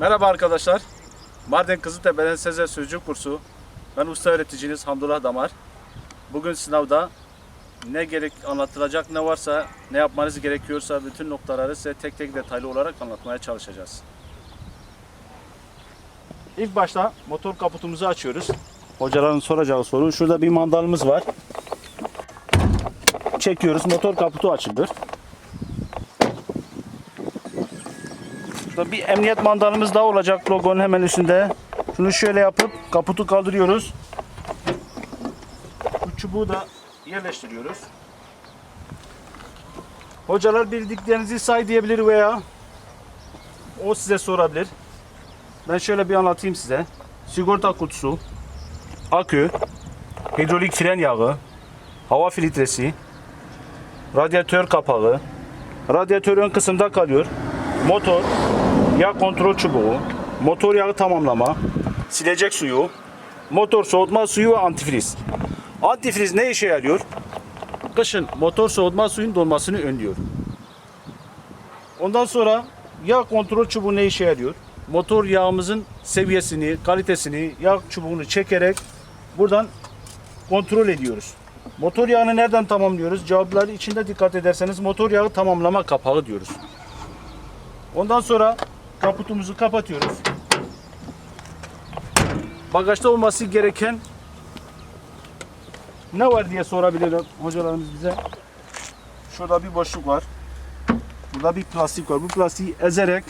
Merhaba arkadaşlar. Mardin Kızıltepe'den Sezer Sözcü kursu. Ben usta öğreticiniz Hamdullah Damar. Bugün sınavda ne gerek anlatılacak ne varsa, ne yapmanız gerekiyorsa bütün noktaları size tek tek detaylı olarak anlatmaya çalışacağız. İlk başta motor kaputumuzu açıyoruz. Hocaların soracağı soru. Şurada bir mandalımız var. Çekiyoruz. Motor kaputu açılır. Burada bir emniyet mandalımız daha olacak logonun hemen üstünde. Şunu şöyle yapıp kaputu kaldırıyoruz. Bu çubuğu da yerleştiriyoruz. Hocalar bildiklerinizi say diyebilir veya o size sorabilir. Ben şöyle bir anlatayım size. Sigorta kutusu, akü, hidrolik fren yağı, hava filtresi, radyatör kapağı, radyatör ön kısımda kalıyor, motor, yağ kontrol çubuğu, motor yağı tamamlama, silecek suyu, motor soğutma suyu ve antifriz. Antifriz ne işe yarıyor? Kışın motor soğutma suyun donmasını önlüyor. Ondan sonra yağ kontrol çubuğu ne işe yarıyor? Motor yağımızın seviyesini, kalitesini, yağ çubuğunu çekerek buradan kontrol ediyoruz. Motor yağını nereden tamamlıyoruz? Cevapları içinde dikkat ederseniz motor yağı tamamlama kapağı diyoruz. Ondan sonra kaputumuzu kapatıyoruz. Bagajda olması gereken ne var diye sorabilir hocalarımız bize. Şurada bir boşluk var. Burada bir plastik var. Bu plastiği ezerek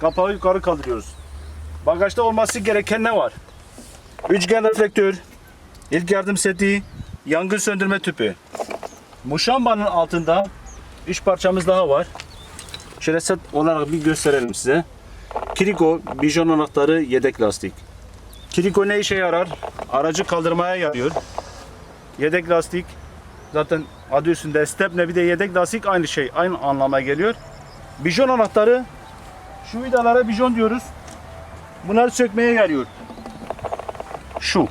kapağı yukarı kaldırıyoruz. Bagajda olması gereken ne var? Üçgen reflektör, ilk yardım seti, yangın söndürme tüpü. Muşambanın altında üç parçamız daha var. Şöyle olarak bir gösterelim size. Kiriko, bijon anahtarı, yedek lastik. Kiriko ne işe yarar? Aracı kaldırmaya yarıyor. Yedek lastik zaten adı üstünde stepne bir de yedek lastik aynı şey. Aynı anlama geliyor. Bijon anahtarı şu vidalara bijon diyoruz. Bunları sökmeye yarıyor. Şu.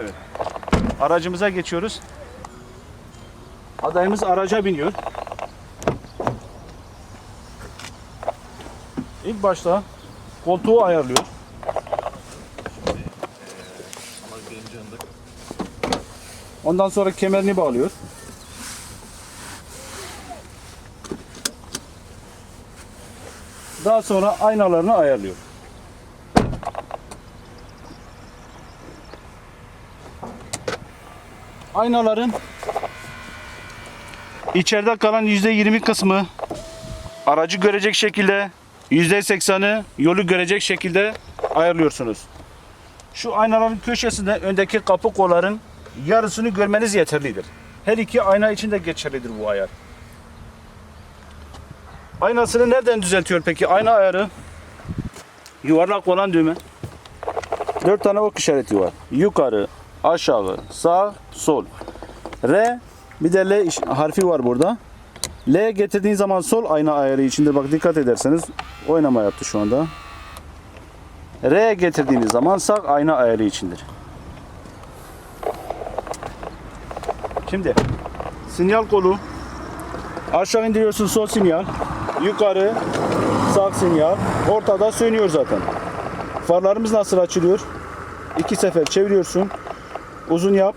Evet. Aracımıza geçiyoruz. Adayımız araca biniyor. İlk başta koltuğu ayarlıyor. Ondan sonra kemerini bağlıyor. Daha sonra aynalarını ayarlıyor. Aynaların içeride kalan %20 kısmı aracı görecek şekilde %80'ı yolu görecek şekilde ayarlıyorsunuz. Şu aynaların köşesinde öndeki kapı kolların yarısını görmeniz yeterlidir. Her iki ayna için de geçerlidir bu ayar. Aynasını nereden düzeltiyor peki? Ayna ayarı yuvarlak olan düğme. Dört tane ok işareti var. Yukarı, aşağı, sağ, sol. R bir de L harfi var burada. L getirdiğin zaman sol ayna ayarı içindir. Bak dikkat ederseniz oynama yaptı şu anda. R getirdiğiniz zaman sağ ayna ayarı içindir. Şimdi sinyal kolu aşağı indiriyorsun sol sinyal, yukarı sağ sinyal, ortada sönüyor zaten. Farlarımız nasıl açılıyor? İki sefer çeviriyorsun. Uzun yap.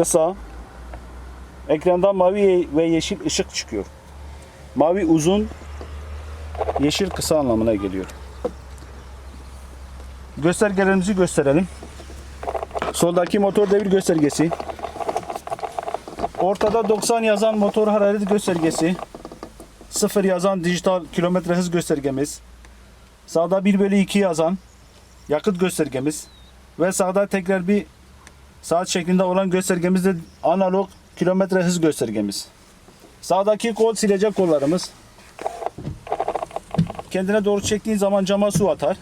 Kısa. Ekrandan mavi ve yeşil ışık çıkıyor. Mavi uzun, yeşil kısa anlamına geliyor. Göstergelerimizi gösterelim. Soldaki motor devir göstergesi. Ortada 90 yazan motor hararet göstergesi. 0 yazan dijital kilometre hız göstergemiz. Sağda 1 bölü 2 yazan yakıt göstergemiz. Ve sağda tekrar bir saat şeklinde olan göstergemiz de analog kilometre hız göstergemiz. Sağdaki kol silecek kollarımız. Kendine doğru çektiğin zaman cama su atar.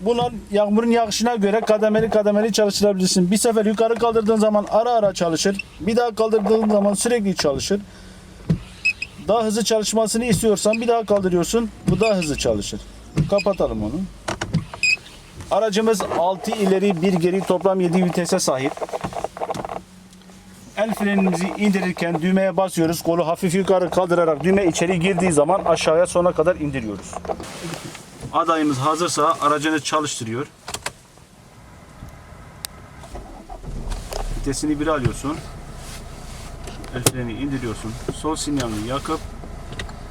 Bunlar yağmurun yağışına göre kademeli kademeli çalıştırabilirsin. Bir sefer yukarı kaldırdığın zaman ara ara çalışır. Bir daha kaldırdığın zaman sürekli çalışır. Daha hızlı çalışmasını istiyorsan bir daha kaldırıyorsun. Bu daha hızlı çalışır. Kapatalım onu. Aracımız 6 ileri 1 geri toplam 7 vitese sahip. El frenimizi indirirken düğmeye basıyoruz. Kolu hafif yukarı kaldırarak düğme içeri girdiği zaman aşağıya sona kadar indiriyoruz. Adayımız hazırsa aracını çalıştırıyor. Vitesini bir alıyorsun. El freni indiriyorsun. Sol sinyalini yakıp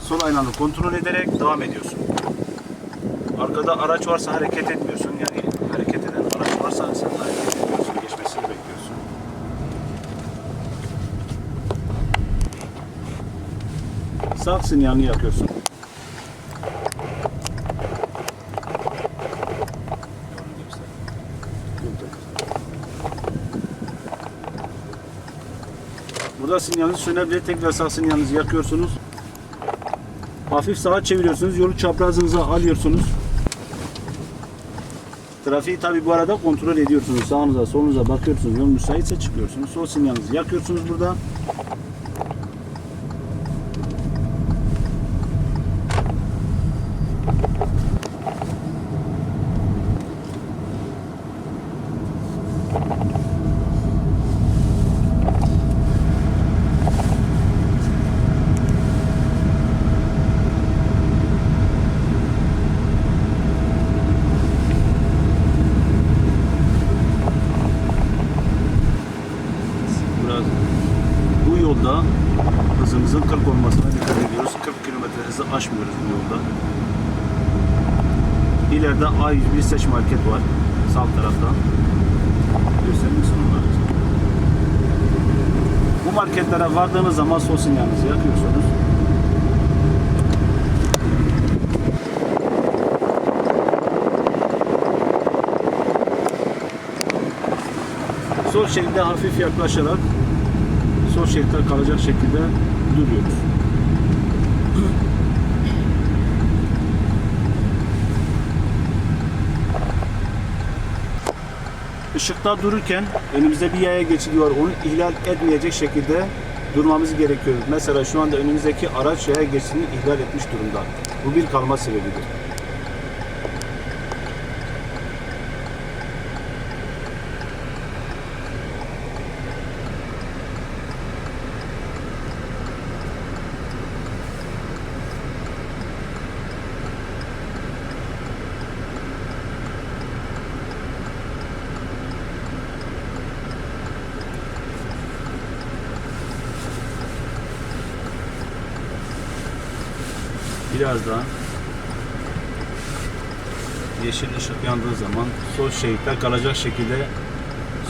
sol aynanı kontrol ederek devam ediyorsun. Arkada araç varsa hareket etmiyorsun. Yani hareket eden araç varsa sen hareket etmiyorsun. Geçmesini bekliyorsun. Sağ sinyalini yakıyorsun. Burada sinyaliniz sönebilir. Tekrar sağ sinyalinizi yakıyorsunuz. Hafif sağa çeviriyorsunuz. Yolu çaprazınıza alıyorsunuz. Trafiği tabi bu arada kontrol ediyorsunuz. Sağınıza solunuza bakıyorsunuz. Yol müsaitse çıkıyorsunuz. Sol sinyalinizi yakıyorsunuz burada. Biraz bu yolda hızımızın 40 olmasına dikkat ediyoruz. 40 km hızı aşmıyoruz bu yolda. İleride A101 seç market var. Sağ tarafta. Göstereyim onları. Bu marketlere vardığınız zaman sol sinyalinizi yakıyorsunuz. Sol şeride hafif yaklaşarak sol şeritte kalacak şekilde duruyoruz. Işıkta dururken önümüzde bir yaya geçidi var. Onu ihlal etmeyecek şekilde durmamız gerekiyor. Mesela şu anda önümüzdeki araç yaya geçidini ihlal etmiş durumda. Bu bir kalma sebebidir. Birazdan yeşil ışık yandığı zaman sol şeritte kalacak şekilde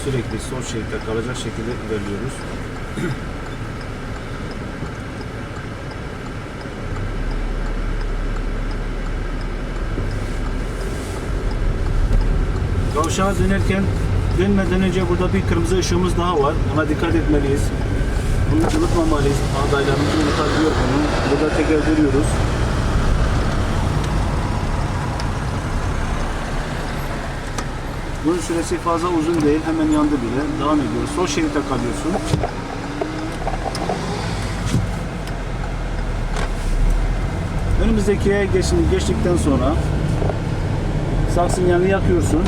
sürekli sol şeritte kalacak şekilde ilerliyoruz. Kavşağa dönerken dönmeden önce burada bir kırmızı ışığımız daha var. Ona dikkat etmeliyiz. Bunu unutmamalıyız. Adaylarımız unutabiliyor bunu. Burada tekrar duruyoruz. Bunun süresi fazla uzun değil. Hemen yandı bile. Devam ediyoruz. Sol şerite kalıyorsun. Önümüzdeki yaya geçini geçtikten sonra sağ sinyalini yakıyorsun.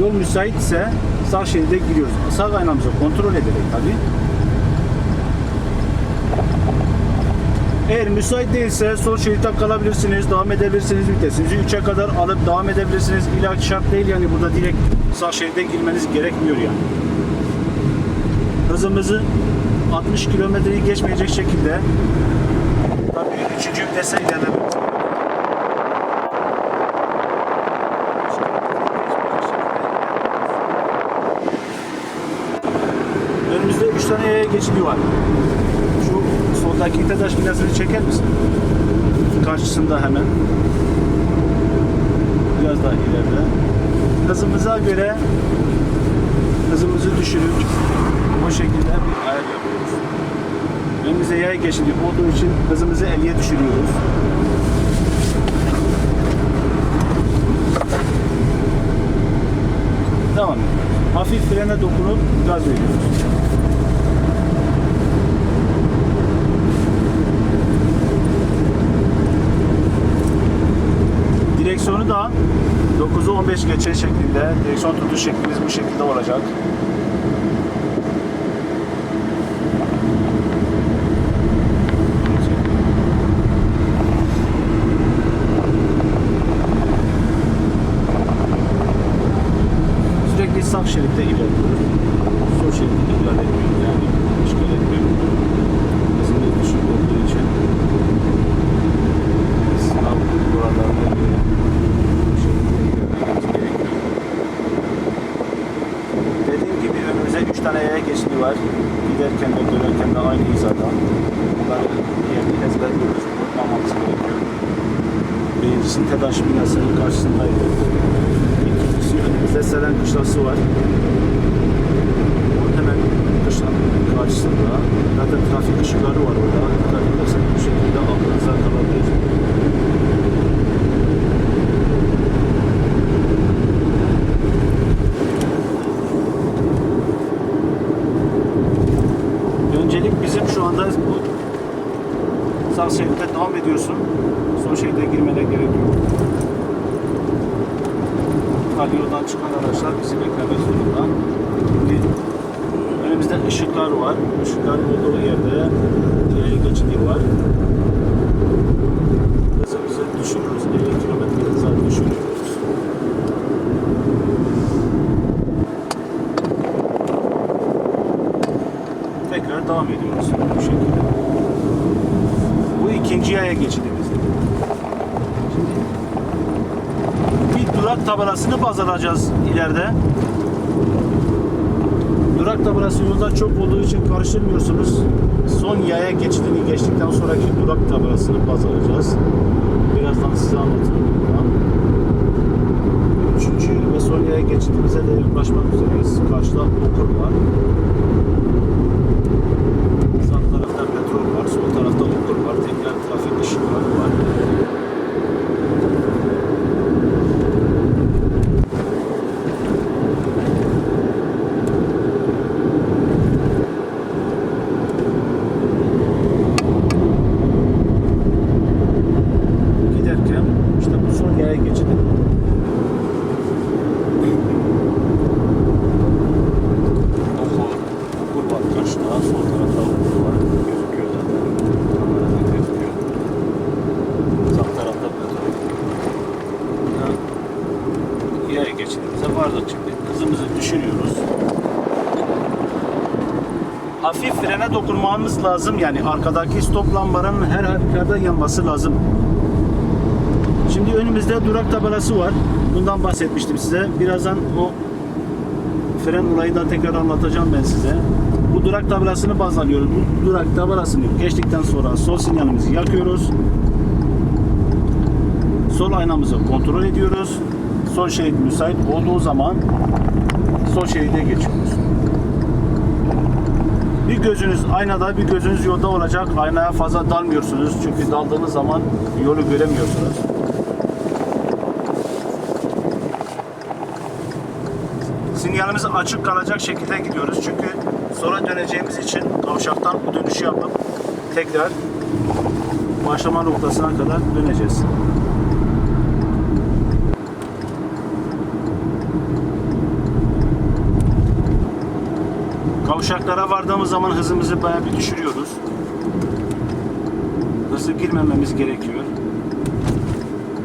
Yol müsaitse sağ şeride giriyoruz. Sağ aynamızı kontrol ederek tabii. Eğer müsait değilse sol şeritte kalabilirsiniz, devam edebilirsiniz vitesinizi 3'e kadar alıp devam edebilirsiniz. İlla şart değil yani burada direkt sağ şeride girmeniz gerekmiyor yani. Hızımızı 60 kilometreyi geçmeyecek şekilde tabii 3. vitese ilerlememiz Önümüzde 3 tane geçidi var. Soldaki İTEDAŞ binasını çeker misin? Karşısında hemen. Biraz daha ileride. Hızımıza göre hızımızı düşürüp o şekilde bir ayar yapıyoruz. Önümüzde yay geçidi olduğu için hızımızı 50'ye düşürüyoruz. Ediyoruz. Hafif frene dokunup gaz veriyoruz. Direksiyonu da 9'u 15 geçe şeklinde, direksiyon tutuş şeklimiz bu şekilde olacak. yaya geçidi var. Giderken de dönerken de aynı hizada. Bunları yerini ezberliyoruz. Unutmamamız gerekiyor. Birincisinin TEDAŞ binasının karşısındaydı. İkincisi önümüzde Selen Kışlası var. Onun hemen kışlanın karşısında. Zaten trafik ışıkları var orada. Dikkat ederseniz bu şekilde aklınıza kalabilir. Öncelik bizim şu anda bu sağ şeritte devam ediyorsun. Sol şeride girmene gerek yok. Hadi yoldan çıkan araçlar bizi beklemek zorunda. Şimdi önümüzde ışıklar var. Işıkların olduğu yerde yaya geçidi var. Hızımızı düşürüyoruz. 50 km hıza düşürüyoruz. Tekrar devam ediyoruz bu şekilde. Bu ikinci yaya geçidimiz. Şimdi bir durak tabelasını baz alacağız ileride. Durak tabelası yolda çok olduğu için karıştırmıyorsunuz. Son yaya geçidini geçtikten sonraki durak tabelasını baz alacağız. Birazdan size anlatırım. Üçüncü ve son yaya geçidimize de yaklaşmak üzereyiz. Karşıda okul var. Sağ tarafta petrol var, sol tarafta okul var, tekrar trafik ışıkları var. Giderken işte bu son yaya geçidi. Okul, okul var karşıda, sol tarafta okul var. Gözüküyor zaten. Kamerada gözüküyor. Sağ tarafta petrol. Ya, yaya geçidimize vardık şimdi. Hızımızı düşürüyoruz. Hafif dokunmamız lazım. Yani arkadaki stop lambalarının her halükarda yanması lazım. Şimdi önümüzde durak tabelası var. Bundan bahsetmiştim size. Birazdan o fren olayından tekrar anlatacağım ben size. Bu durak tabelasını baz alıyoruz. Bu durak tabelasını geçtikten sonra sol sinyalimizi yakıyoruz. Sol aynamızı kontrol ediyoruz. Sol şerit müsait olduğu zaman sol şeride geçiyoruz. Gözünüz aynada, bir gözünüz yolda olacak. Aynaya fazla dalmıyorsunuz. Çünkü daldığınız zaman yolu göremiyorsunuz. Sinyalimiz açık kalacak şekilde gidiyoruz. Çünkü sonra döneceğimiz için kavşaktan bu dönüşü yapıp tekrar başlama noktasına kadar döneceğiz. Kavşaklara vardığımız zaman hızımızı bayağı bir düşürüyoruz. Hızlı girmememiz gerekiyor.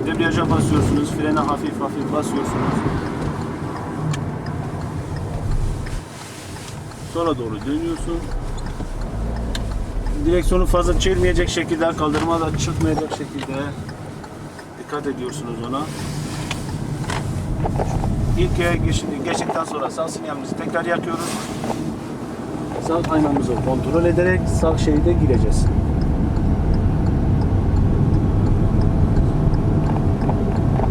Debriyaja basıyorsunuz, frene hafif hafif basıyorsunuz. Sola doğru dönüyorsun. Direksiyonu fazla çevirmeyecek şekilde, kaldırıma da çıkmayacak şekilde dikkat ediyorsunuz ona. İlk geçtikten sonra sağ sinyalimizi tekrar yakıyoruz. Sağ aynamızı kontrol ederek sağ şeride gireceğiz.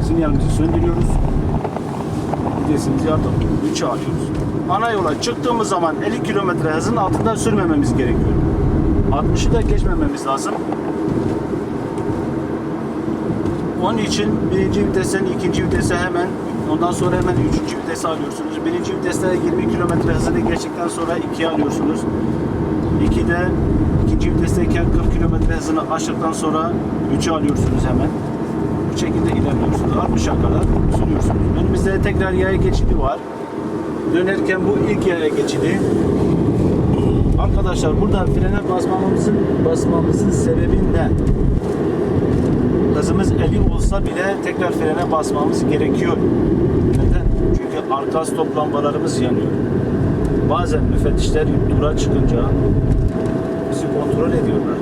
Sinyalimizi söndürüyoruz. Vitesimizi artık 3'e alıyoruz. Ana yola çıktığımız zaman 50 km hızın altında sürmememiz gerekiyor. 60'ı da geçmememiz lazım. Onun için birinci vitesten ikinci vitese hemen ondan sonra hemen üçüncü vitese alıyorsunuz. Birinci viteste 20 km hızını geçtikten sonra 2'ye alıyorsunuz. 2'de ikinci vitesteyken 40 km hızını aştıktan sonra 3'e alıyorsunuz hemen. Bu şekilde ilerliyorsunuz. 60'a kadar sürüyorsunuz. Önümüzde tekrar yaya geçidi var. Dönerken bu ilk yaya geçidi. Arkadaşlar burada frene basmamızın basmamızın sebebi ne? 50 olsa bile tekrar frene basmamız gerekiyor. Neden? Çünkü arka stop lambalarımız yanıyor. Bazen müfettişler dura çıkınca bizi kontrol ediyorlar.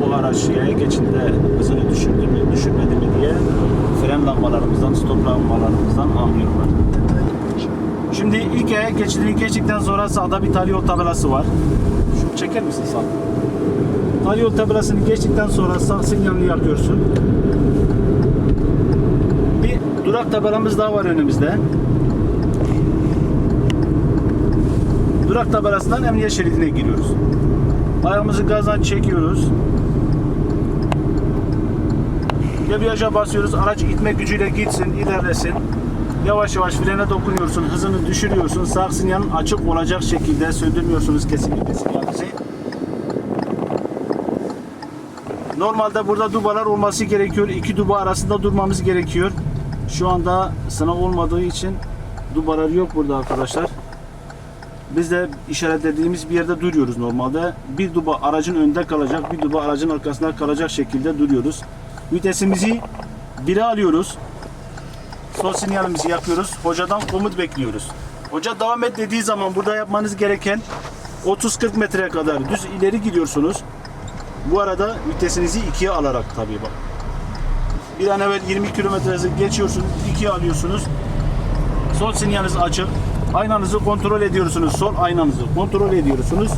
Bu araç yaya geçinde hızını düşürdü mü, düşürmedi mi diye fren lambalarımızdan, stop lambalarımızdan anlıyorlar. Şimdi ilk yaya geçidini geçtikten sonra sağda bir tali tabelası var. Şunu çeker misin sağ? Tali yol tabelasını geçtikten sonra sağ sinyalini yakıyorsun. Durak tabelamız daha var önümüzde. Durak tabelasından emniyet şeridine giriyoruz. Ayağımızı gazdan çekiyoruz. Debriyaja basıyoruz. Araç itme gücüyle gitsin, ilerlesin. Yavaş yavaş frene dokunuyorsun, hızını düşürüyorsun. Sağ sinyalin açık olacak şekilde söndürmüyorsunuz kesinlikle sinyalinizi. Normalde burada dubalar olması gerekiyor. İki duba arasında durmamız gerekiyor. Şu anda sınav olmadığı için dubalar yok burada arkadaşlar. Biz de işaretlediğimiz bir yerde duruyoruz normalde. Bir duba aracın önünde kalacak, bir duba aracın arkasında kalacak şekilde duruyoruz. Vitesimizi 1'e alıyoruz. Sol sinyalimizi yakıyoruz. Hocadan komut bekliyoruz. Hoca devam et dediği zaman burada yapmanız gereken 30-40 metreye kadar düz ileri gidiyorsunuz. Bu arada vitesinizi 2'ye alarak tabii bak. Bir an evvel 20 kilometresi geçiyorsunuz, 2'ye alıyorsunuz. Sol sinyaliniz açık. Aynanızı kontrol ediyorsunuz. Sol aynanızı kontrol ediyorsunuz.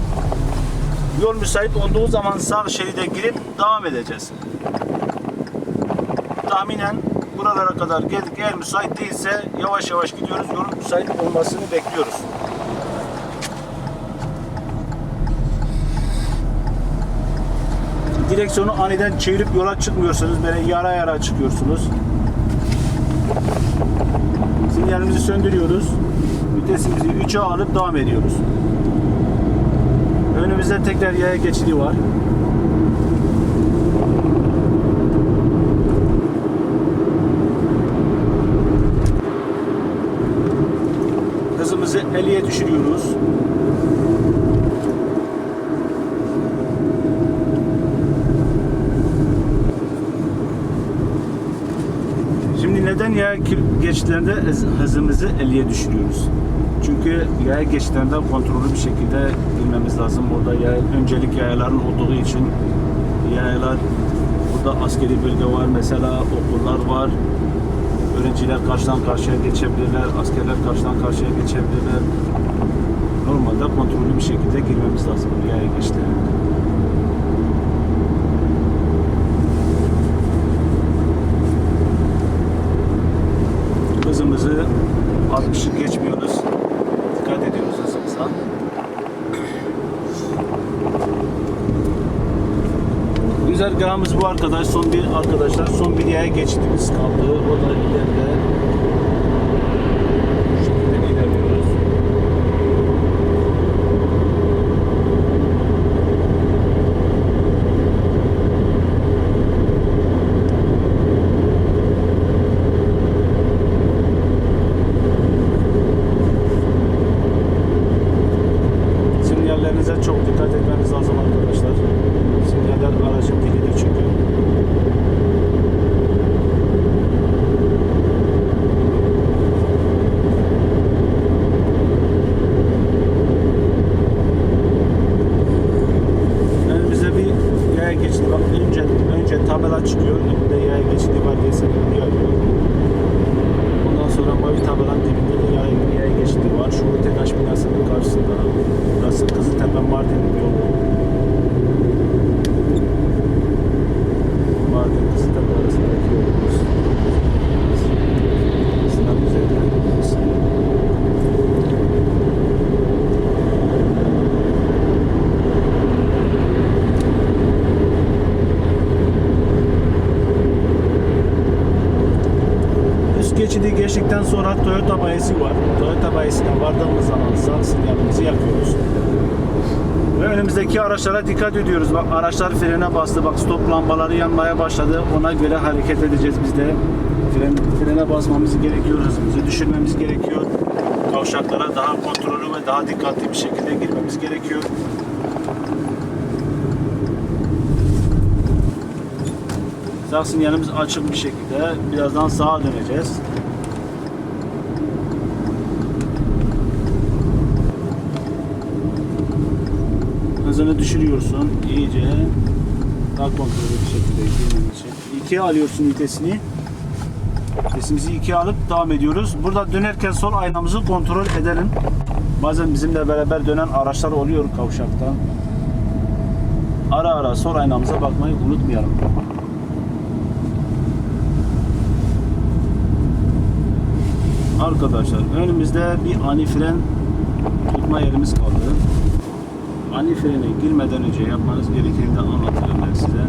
Yol müsait olduğu zaman sağ şeride girip devam edeceğiz. Tahminen buralara kadar geldik. Eğer müsait değilse yavaş yavaş gidiyoruz. Yolun müsait olmasını bekliyoruz. Direksiyonu aniden çevirip yola çıkmıyorsunuz. Böyle yara yara çıkıyorsunuz. Sinyalimizi söndürüyoruz. Vitesimizi 3'e alıp devam ediyoruz. Önümüzde tekrar yaya geçidi var. Hızımızı 50'ye düşürüyoruz. Şimdi neden yaya geçitlerinde hız- hızımızı 50'ye düşürüyoruz? Çünkü yaya geçitlerinde kontrollü bir şekilde girmemiz lazım. Orada yaya, öncelik yayaların olduğu için yayalar burada askeri bölge var mesela okullar var. Öğrenciler karşıdan karşıya geçebilirler, askerler karşıdan karşıya geçebilirler. Normalde kontrollü bir şekilde girmemiz lazım yaya geçitlerine. Hızımızı 60'ı geçmiyoruz. Dikkat ediyoruz hızımıza. Güzergahımız bu arkadaş. Son bir arkadaşlar. Son bir yaya geçtiğimiz kaldı. O da ileride. Bu şekilde ilerliyoruz. Sinyallerinize çok dikkat etmeniz lazım arkadaşlar. Sinyaller aracın dilidir çünkü. Önümüzde bir yaya geçidi var. Önce, önce tabela çıkıyor. Önünde yaya geçidi var diye seni uyarıyor. Ondan sonra mavi tabelanın dibinde de yaya, yaya geçidi var. Şu TEDAŞ binasının karşısında. Burası Kızıltepe Mardin yolu. Mardin Kızıltepe arasındaki yolumuz. Sinan üzerinden gidiyoruz. Üst geçidi geçtikten sonra Toyota bayisi var. Toyota bayisine vardığımız zaman sağ sinyalimizi yakıyoruz. Ve önümüzdeki araçlara dikkat ediyoruz. Bak araçlar frene bastı. Bak stop lambaları yanmaya başladı. Ona göre hareket edeceğiz biz de. Fren, frene basmamız gerekiyor. Hızımızı düşürmemiz gerekiyor. Kavşaklara daha kontrollü ve daha dikkatli bir şekilde girmemiz gerekiyor. Sağ sinyalimiz açık bir şekilde. Birazdan sağa döneceğiz. Hızını düşürüyorsun iyice. Daha kontrollü bir şekilde girmen için. İkiye alıyorsun vitesini. Vitesimizi ikiye alıp devam ediyoruz. Burada dönerken sol aynamızı kontrol edelim. Bazen bizimle beraber dönen araçlar oluyor kavşakta. Ara ara sol aynamıza bakmayı unutmayalım. Arkadaşlar önümüzde bir ani fren tutma yerimiz kaldı. Ani frene girmeden önce yapmanız gerekeni de anlatırım ben size.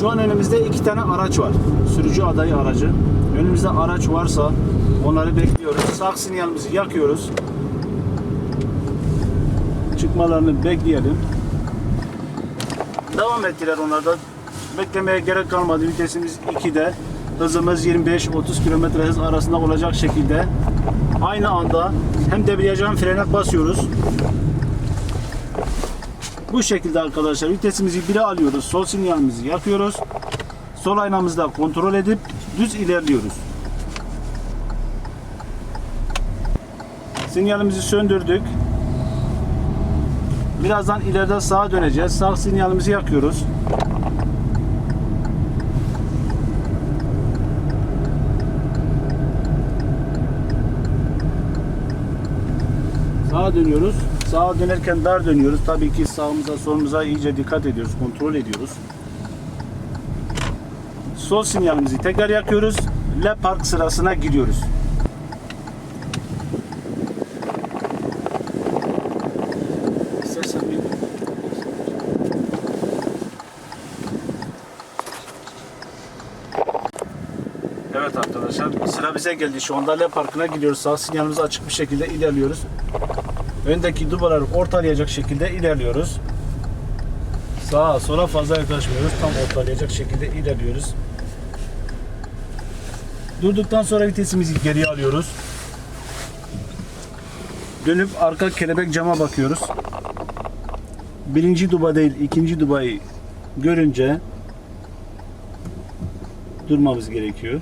Şu an önümüzde iki tane araç var. Sürücü adayı aracı. Önümüzde araç varsa onları bekliyoruz. Sağ sinyalimizi yakıyoruz. Çıkmalarını bekleyelim. Devam ettiler onlar da. Beklemeye gerek kalmadı. Vitesimiz 2'de. Hızımız 25-30 km hız arasında olacak şekilde aynı anda hem debriyaja hem frene basıyoruz. Bu şekilde arkadaşlar vitesimizi 1'e alıyoruz. Sol sinyalimizi yakıyoruz. Sol aynamızda kontrol edip düz ilerliyoruz. Sinyalimizi söndürdük. Birazdan ileride sağa döneceğiz. Sağ sinyalimizi yakıyoruz. Sağa dönüyoruz. Sağa dönerken dar dönüyoruz. Tabii ki sağımıza solumuza iyice dikkat ediyoruz. Kontrol ediyoruz. Sol sinyalimizi tekrar yakıyoruz. Le park sırasına giriyoruz. İstersen bir Evet arkadaşlar sıra bize geldi. Şu anda Le Parkı'na gidiyoruz. Sağ sinyalimizi açık bir şekilde ilerliyoruz. Öndeki dubaları ortalayacak şekilde ilerliyoruz. Sağa sola fazla yaklaşmıyoruz. Tam ortalayacak şekilde ilerliyoruz. Durduktan sonra vitesimizi geriye alıyoruz. Dönüp arka kelebek cama bakıyoruz. Birinci duba değil ikinci dubayı görünce durmamız gerekiyor.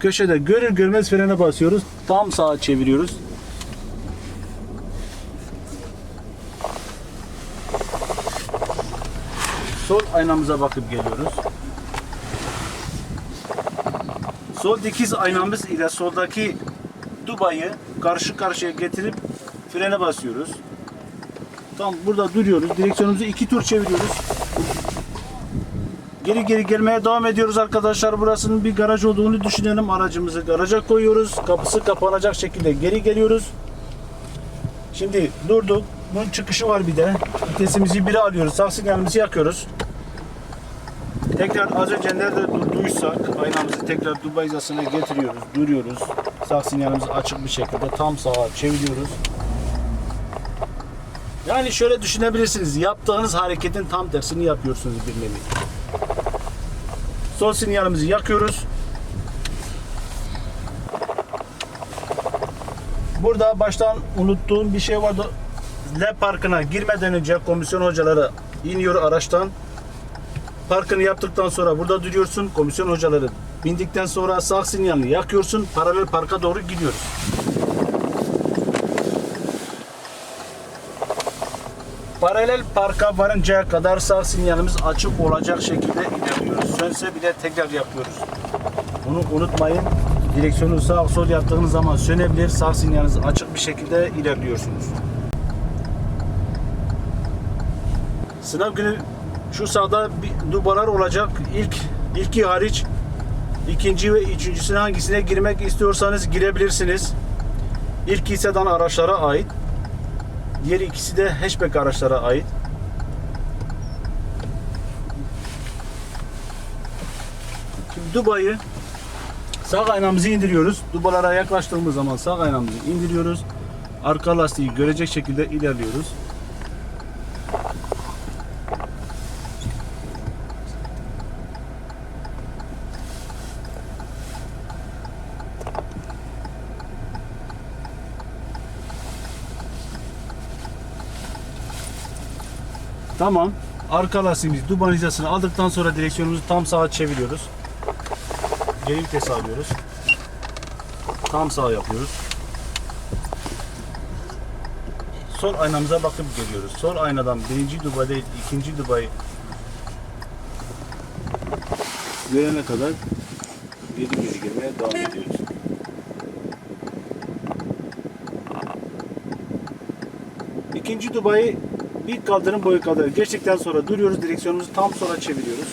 Köşede görür görmez frene basıyoruz. Tam sağa çeviriyoruz. Sol aynamıza bakıp geliyoruz. Sol dikiz aynamız ile soldaki dubayı karşı karşıya getirip frene basıyoruz. Tam burada duruyoruz. Direksiyonumuzu iki tur çeviriyoruz. Geri geri gelmeye devam ediyoruz arkadaşlar. Burasının bir garaj olduğunu düşünelim. Aracımızı garaja koyuyoruz. Kapısı kapanacak şekilde geri geliyoruz. Şimdi durduk. Bunun çıkışı var bir de. Vitesimizi bire alıyoruz. Sağ yakıyoruz. Tekrar az önce nerede durduysak aynamızı tekrar Dubai hizasına getiriyoruz. Duruyoruz. Sağ açık bir şekilde tam sağa çeviriyoruz. Yani şöyle düşünebilirsiniz. Yaptığınız hareketin tam tersini yapıyorsunuz bir nevi. Sol sinyalimizi yakıyoruz. Burada baştan unuttuğum bir şey vardı. L parkına girmeden önce komisyon hocaları iniyor araçtan. Parkını yaptıktan sonra burada duruyorsun. Komisyon hocaları bindikten sonra sağ sinyalini yakıyorsun. Paralel parka doğru gidiyoruz. Paralel parka varıncaya kadar sağ sinyalimiz açık olacak şekilde ilerliyoruz. Sönse bile tekrar yapıyoruz. Bunu unutmayın. Direksiyonu sağ sol yaptığınız zaman sönebilir. Sağ sinyaliniz açık bir şekilde ilerliyorsunuz. Sınav günü şu sağda bir dubalar olacak. İlk ilki hariç ikinci ve üçüncüsüne hangisine girmek istiyorsanız girebilirsiniz. İlki sedan araçlara ait. Diğer ikisi de hatchback araçlara ait. Şimdi Dubai'yi sağ aynamızı indiriyoruz. Dubalara yaklaştığımız zaman sağ aynamızı indiriyoruz. Arka lastiği görecek şekilde ilerliyoruz. Tamam. Arka lastiğimiz duban hizasını aldıktan sonra direksiyonumuzu tam sağa çeviriyoruz. Geri vites alıyoruz. Tam sağa yapıyoruz. Sol aynamıza bakıp geliyoruz. Sol aynadan birinci duba değil, ikinci dubayı verene kadar geri geri gelmeye devam ediyoruz. İkinci dubayı bir kaldırım boyu kadar geçtikten sonra duruyoruz. Direksiyonumuzu tam sola çeviriyoruz.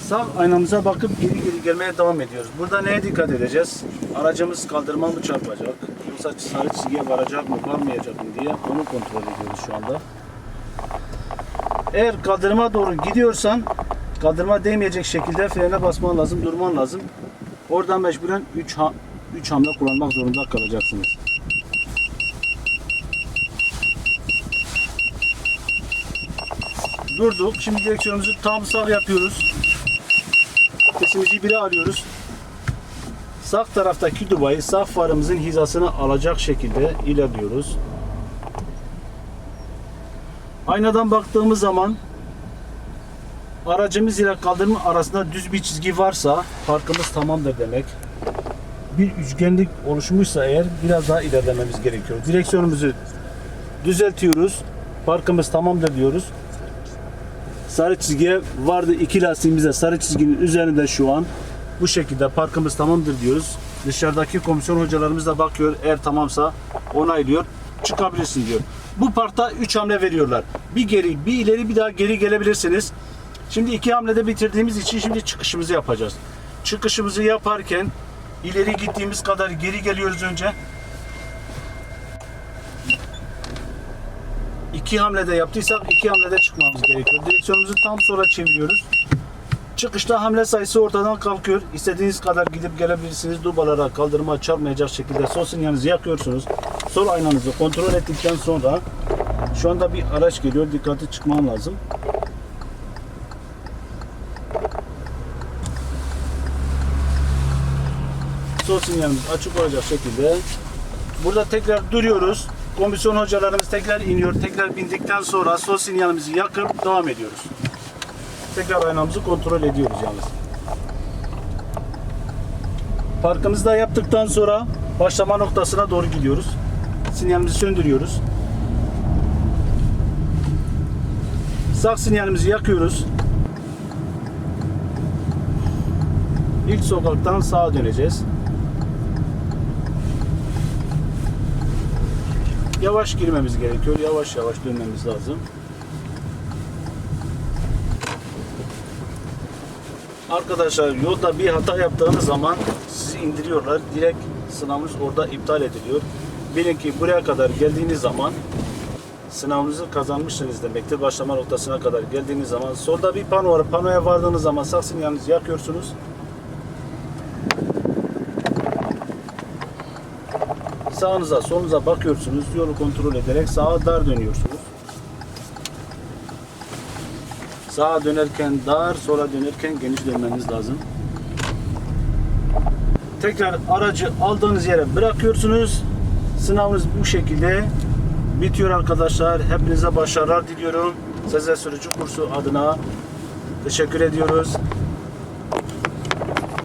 Sağ aynamıza bakıp geri geri gelmeye devam ediyoruz. Burada neye dikkat edeceğiz? Aracımız kaldırıma mı çarpacak? Yoksa sarı çizgiye varacak mı, varmayacak mı diye onu kontrol ediyoruz şu anda. Eğer kaldırıma doğru gidiyorsan kaldırıma değmeyecek şekilde frene basman lazım, durman lazım. Oradan mecburen 3 ha 3 hamle kullanmak zorunda kalacaksınız. Durduk. Şimdi direksiyonumuzu tam sağ yapıyoruz. Vitesimizi bire alıyoruz. Sağ taraftaki dubayı sağ farımızın hizasını alacak şekilde ilerliyoruz. Aynadan baktığımız zaman aracımız ile kaldırımın arasında düz bir çizgi varsa parkımız tamamdır demek. Bir üçgenlik oluşmuşsa eğer biraz daha ilerlememiz gerekiyor. Direksiyonumuzu düzeltiyoruz. Parkımız tamamdır diyoruz. Sarı çizgiye vardı iki lastiğimiz de sarı çizginin üzerinde şu an. Bu şekilde parkımız tamamdır diyoruz. Dışarıdaki komisyon hocalarımız da bakıyor. Eğer tamamsa onaylıyor. Çıkabilirsin diyor. Bu parkta 3 hamle veriyorlar. Bir geri, bir ileri, bir daha geri gelebilirsiniz. Şimdi iki hamlede bitirdiğimiz için şimdi çıkışımızı yapacağız. Çıkışımızı yaparken ileri gittiğimiz kadar geri geliyoruz önce. İki hamlede yaptıysak iki hamlede çıkmamız gerekiyor. Direksiyonumuzu tam sola çeviriyoruz. Çıkışta hamle sayısı ortadan kalkıyor. İstediğiniz kadar gidip gelebilirsiniz. Dubalara kaldırıma çarpmayacak şekilde sol sinyalinizi yakıyorsunuz. Sol aynanızı kontrol ettikten sonra şu anda bir araç geliyor. Dikkatli çıkmam lazım. Sol sinyalimiz açık olacak şekilde Burada tekrar duruyoruz. Komisyon hocalarımız tekrar iniyor. Tekrar bindikten sonra sol sinyalimizi yakıp devam ediyoruz. Tekrar aynamızı kontrol ediyoruz yalnız. Parkımızı da yaptıktan sonra başlama noktasına doğru gidiyoruz. Sinyalimizi söndürüyoruz. Sağ sinyalimizi yakıyoruz. İlk sokaktan sağa döneceğiz. Yavaş girmemiz gerekiyor. Yavaş yavaş dönmemiz lazım. Arkadaşlar yolda bir hata yaptığınız zaman sizi indiriyorlar. Direkt sınavınız orada iptal ediliyor. Bilin ki buraya kadar geldiğiniz zaman sınavınızı kazanmışsınız demektir. Başlama noktasına kadar geldiğiniz zaman solda bir pano var. Panoya vardığınız zaman sağ sinyalinizi yakıyorsunuz. Sağınıza solunuza bakıyorsunuz. Yolu kontrol ederek sağa dar dönüyorsunuz. Sağa dönerken dar, sola dönerken geniş dönmeniz lazım. Tekrar aracı aldığınız yere bırakıyorsunuz. Sınavınız bu şekilde bitiyor arkadaşlar. Hepinize başarılar diliyorum. Sezer Sürücü kursu adına teşekkür ediyoruz.